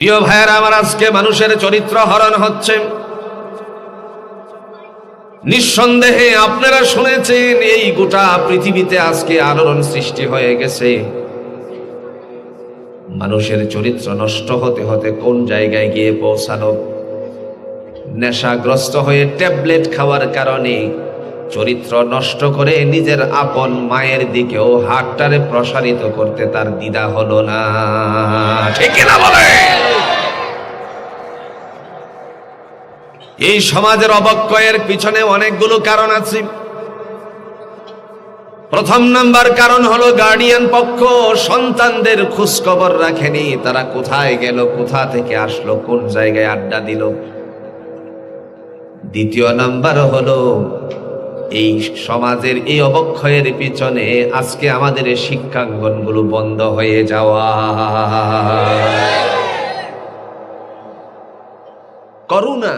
প্রিয় ভাইয়েরা, আমার আজকে মানুষের চরিত্র হরণ হচ্ছে। নিঃসন্দেহে আপনারা শুনেছেন, এই গোটা পৃথিবীতে আজকে আলোড়ন সৃষ্টি হয়ে গেছে। মানুষের চরিত্র নষ্ট হতে হতে কোন জায়গায় গিয়ে পৌঁছানো? নেশাগ্রস্ত হয়ে ট্যাবলেট খাওয়ার কারণে চরিত্র নষ্ট করে নিজের আপন মায়ের দিকেও হাতটারে প্রসারিত করতে তার দ্বিধা হলো না। ঠিক না বলে? এই সমাজের অবক্ষয়ের পিছনে অনেকগুলো কারণ আছে। প্রথম নাম্বার কারণ হলো গার্ডিয়ান পক্ষ, সন্তানদের খোঁজ খবর রাখেনি, তারা কোথায় গেল, কোথা থেকে আসলো, কোন জায়গায় আড্ডা দিল। দ্বিতীয় নাম্বার হলো এই সমাজের এই অবক্ষয়ের পিছনে আজকে আমাদের শিক্ষাঙ্গনগুলো বন্ধ হয়ে যাওয়া। করুণা,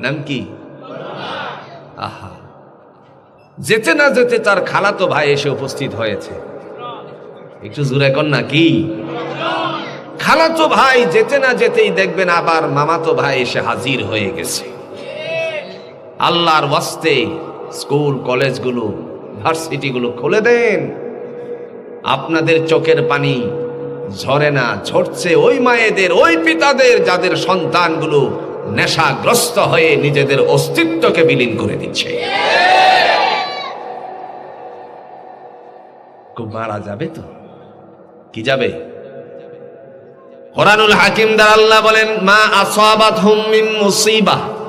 নাম কি? আহা। যেতে না যেতে তার খালাতো ভাই এসে উপস্থিত হয়েছে। একটু জোরে কর না, কি? খালাতো ভাই যেতে না যেতেই দেখবেন আবার মামাতো ভাই এসে হাজির হয়ে গেছে। আল্লাহর ওয়াস্তে স্কুল, কলেজগুলো, ভার্সিটিগুলো খুলে দেন। আপনাদের চোখের পানি ঝরে না, ঝরছে ওই মায়েদের, ওই পিতাদের, যাদের সন্তানগুলো নেশাগ্রস্ত হয়ে নিজেদের অস্তিত্বকে বিলীন করে দিচ্ছে। মারা যাবে তো? কি যাবে? কোরআনুল হাকিম দ্বার আল্লাহ বলেন, মা আসাবাত হুম মিন মুসিবা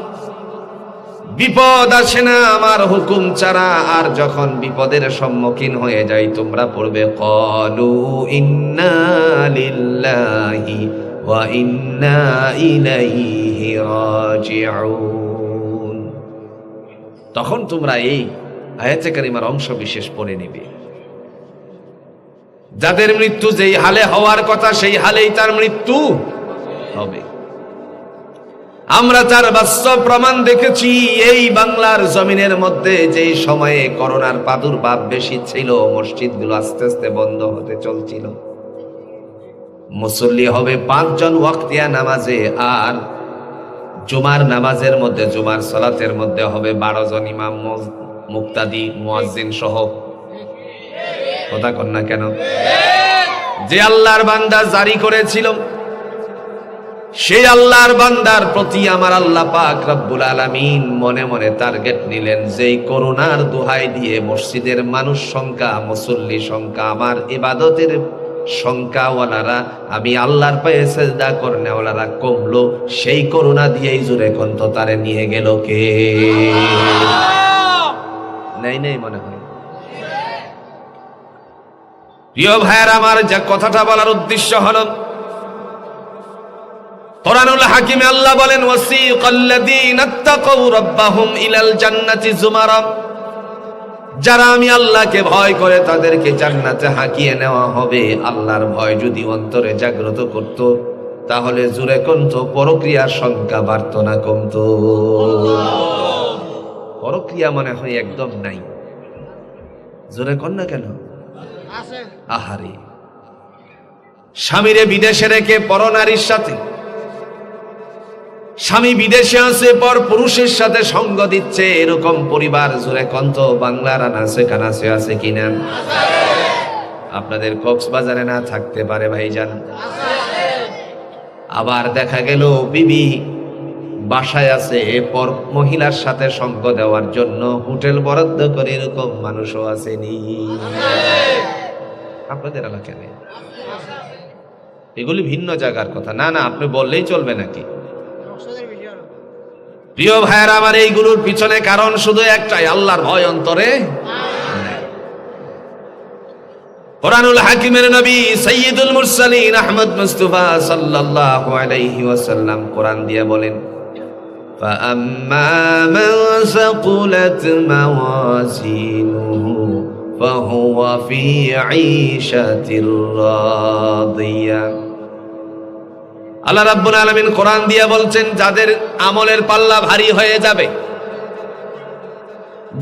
বিপদ আসে না, আমার হুকুম ছাড়া। আর যখন বিপদের সম্মুখীন হয়ে যাই, তোমরা পড়বে, কলু ইন্না ওয়া তখন তোমরা এই আয়াতে কারিমার অংশ বিশেষ পড়ে নেবে। যাদের মৃত্যু যেই হালে হওয়ার কথা, সেই হালেই তার মৃত্যু হবে। আমরা তার বাস্তব প্রমাণ দেখেছি, এই বাংলার জমিনের মধ্যে যে সময়ে করোনার প্রাদুর্ভাব বেশি ছিল, মসজিদগুলো আস্তে আস্তে বন্ধ হতে চলছিল। মুসল্লি হবে পাঁচজন ওয়াক্তিয়া নামাজে, আর জুমার নামাজের মধ্যে, জুমার সলাতের মধ্যে হবে বারো জন ইমাম মুক্তাদি, মুয়াজ্জিন সহ। কথা কন না কেন? যে আল্লাহর বান্দা জারি করেছিল সেই আল্লাহর বান্দার প্রতি আমার আল্লাহ পাক রব্বুল আলামিন মনে মনে টার্গেট নিলেন যেই করোনার দোহাই দিয়ে মসজিদের মানুষ সংখ্যা, মুসল্লি সংখ্যা, আমার ইবাদতের সংখ্যাওয়ালারা, আমি আল্লাহর পায়ে সেজদা করনেওয়ালারা কমলো, সেই করোনা দিয়েই জুড়ে কন্ত তারে নিয়ে গেল কে? নেই নেই মনে হয়। প্রিয় ভাইয়ের, আমার যা কথাটা বলার উদ্দেশ্য হলো কোরআনুল হাকিমে আল্লাহ বলেন ওয়াসিকাল্লাযীনা ইত্তাকাউ রাব্বাহুম ইলাল জান্নাতি যুমারা যারা আমি আল্লাহকে ভয় করে তাদেরকে জান্নাতে হাঁকিয়ে নেওয়া হবে। আল্লাহর ভয় যদি অন্তরে জাগ্রত করত তাহলে জুরে কমতো পরক্রিয়ার সংখ্যা বাড়ত না কমতো। পরক্রিয়া মনে হয় একদম নাই। জোরে কর না কেন? আহারে। স্বামীরে বিদেশে রেখে পরনারীর সাথে স্বামী বিদেশে আছে, পর পুরুষের সাথে সঙ্গ দিচ্ছে, এরকম পরিবার জুড়ে কন্ত বাংলার আনাসে কানাসে আছে কিনা? আপনাদের কক্সবাজারে না থাকতে পারে ভাই ভাইজান। আবার দেখা গেল, বিবি বাসায় আছে পর মহিলার সাথে সঙ্গ দেওয়ার জন্য হোটেল বরাদ্দ করে এরকম মানুষও আসেনি। আপনাদের এলাকায় এগুলি ভিন্ন জায়গার কথা। না না, আপনি বললেই চলবে নাকি? প্রিয় ভাইয়েরা আমার এইগুলোর পিছনে কারণ শুধু একটাই আল্লাহর ভয় অন্তরে নেই। কোরআনুল হাকিমের নবী সৈয়দুল মুরসালিন আহমদ মুস্তাফা সাল্লাল্লাহু আলাইহি ওয়াসাল্লাম কোরআন দিয়ে বলেন فأما من ثقلت موازينه فهو في عيشة راضية আল্লাহ রাব্বুল আলামিন কোরআন দিয়ে বলছেন, যাদের আমলের পাল্লা ভারী হয়ে যাবে,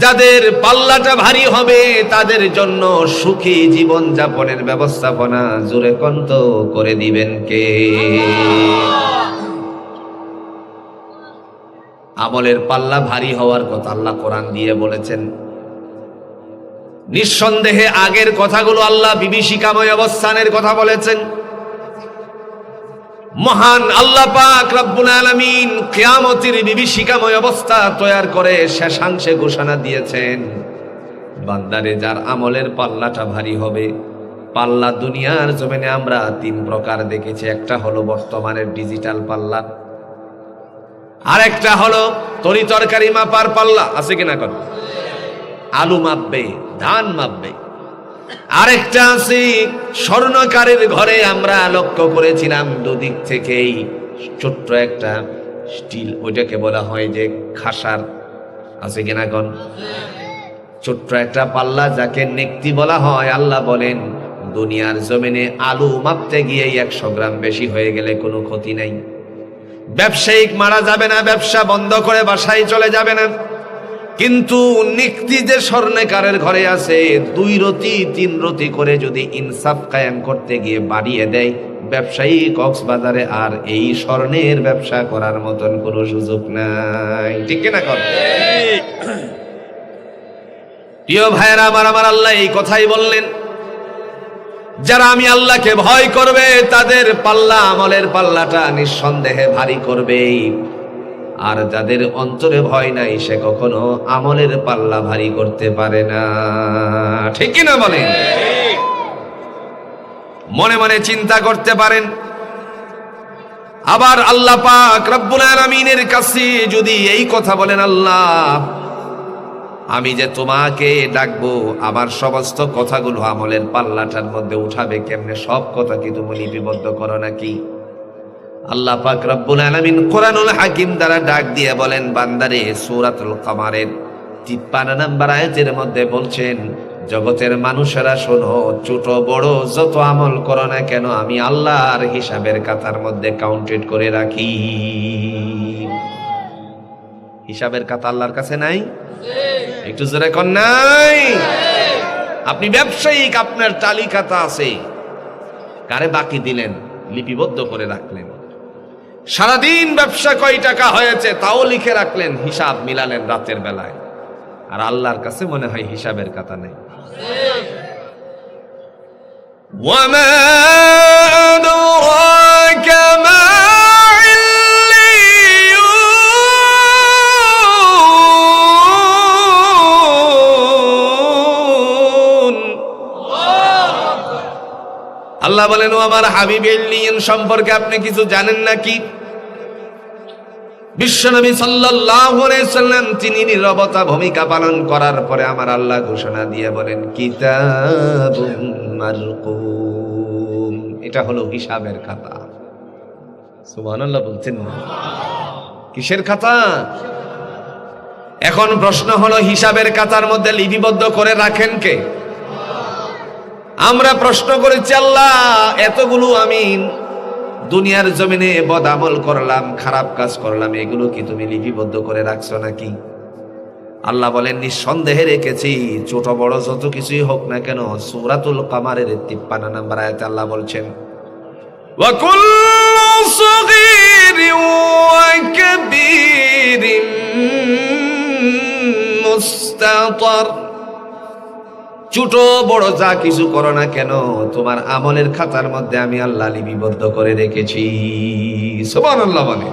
যাদের পাল্লাটা ভারী হবে, তাদের জন্য সুখী জীবন যাপনের ব্যবস্থাপনা জোরে কন্ত করে দিবেন কে? আমলের পাল্লা ভারী হওয়ার কথা আল্লাহ কোরআন দিয়ে বলেছেন। নিঃসন্দেহে আগের কথাগুলো আল্লাহ বিভীষিকাময় অবস্থানের কথা বলেছেন। মহান আল্লাহ পাক রব্বুল আলামিন কিয়ামতের বিভীষিকাময় অবস্থা তৈয়ার করে শেষাংশে ঘোষণা দিয়েছেন। বান্দারে, যার আমলের পাল্লাটা ভারী হবে, পাল্লা দুনিয়ার জমিনে আমরা তিন প্রকার দেখেছি। একটা হলো বর্তমানের ডিজিটাল পাল্লা আর একটা হলো তরি তরকারি মাপার পাল্লা। আছে কিনা কর আলু মাপবে, ধান মাপবে আরেকটা আছে, স্বর্ণকারের ঘরে আমরা লক্ষ্য করেছিলাম দুদিক থেকেই ছোট্ট একটা স্টিল, ওইটাকে বলা হয় যে খাসার। আছে কিনা কন? ছোট্ট একটা পাল্লা যাকে নেকটি বলা হয়, আল্লাহ বলেন, দুনিয়ার জমিনে আলু মাপতে গিয়ে একশো গ্রাম বেশি হয়ে গেলে কোনো ক্ষতি নাই। ব্যবসায়িক মারা যাবে না, ব্যবসা বন্ধ করে বাসায় চলে যাবে না। কিন্তু নিক্তি যে স্বর্ণকারের ঘরে আছে, দুই রতি, তিন রতি করে যদি ইনসাফ কায়েম করতে গিয়ে বাড়িয়ে দেয়, ব্যবসায়ী কক্সবাজারে আর এই স্বর্ণের ব্যবসা করার মতন কোনো সুযোগ নাই। ঠিক না কর প্রিয় ভাইয়েরা, আমার আমার আল্লাহ এই কথাই বললেন, যারা আমি আল্লাহকে ভয় করবে, তাদের পাল্লা আমলের পাল্লাটা নিঃসন্দেহে ভারী করবে আর যাদের অন্তরে ভয় নাই, সে কখনো আমলের পাল্লা ভারী করতে পারে না। ঠিক না বলেন? মনে মনে চিন্তা করতে পারেন, আবার আল্লাহ পাক রব্বুল আলামিনের কাছে যদি এই কথা বলেন, আল্লাহ, আমি যে তোমাকে ডাকবো, আমার সমস্ত কথাগুলো আমলের পাল্লাটার মধ্যে উঠাবে, কেমনে সব কথা কি তুমি লিপিবদ্ধ করো নাকি? আল্লাহ পাক রব্বুল আলামিন কোরআনুল হাকিম দ্বারা ডাক দিয়ে বলেন, বান্দারে, সূরাতুল কামারের 53 নাম্বার আয়াতের মধ্যে বলছেন, জগতের মানুষেরা শোনো, ছোট বড় যত আমল করো না কেন, আমি আল্লাহর হিসাবের কাতার মধ্যে কাউন্টেড করে রাখি। হিসাবের কাতা আল্লাহর কাছে নাই? একটু জোরে কন নাই? আপনি ব্যবসায়িক, আপনার তালিকাতা আছে। কারে বাকি দিলেন? লিপিবদ্ধ করে রাখলেন। সারাদিন ব্যবসা কয় টাকা হয়েছে তাও লিখে রাখলেন হিসাব মিলালেন রাতের বেলায়। আর আল্লাহর কাছে মনে হয় হিসাবের কথা নেই। আল্লাহ বলেন, ও আমার হাবিব সম্পর্কে আপনি কিছু জানেন নাকি? বিশ্বনবী সাল্লাম তিনি নিরবতা ভূমিকা পালন করার পরে আমার আল্লাহ ঘোষণা দিয়ে বলেন মারকুম। এটা হলো হিসাবের খাতা। সুবহানাল্লাহ বলছেন না? কিসের খাতা? এখন প্রশ্ন হলো, হিসাবের খাতার মধ্যে লিপিবদ্ধ করে রাখেন কে? আমরা প্রশ্ন করেছি, আল্লাহ, এতগুলো আমি দুনিয়ার জমিনে বদামল করলাম, খারাপ কাজ করলাম, এগুলো কি তুমি লিপিবদ্ধ করে রাখছো নাকি? আল্লাহ বলেন, নিঃসন্দেহে রেখেছি, ছোট বড় যত কিছুই হোক না কেন, সুরাতুল কামারের তিপ্পান্ন নাম্বার আয়াতে আল্লাহ বলছেন মুস্তাতার। ছোট বড় যা কিছু করো না কেন, তোমার আমলের খাতার মধ্যে আমি আল্লাহ লিপিবদ্ধ করে রেখেছি। সুবহানাল্লাহ বলে।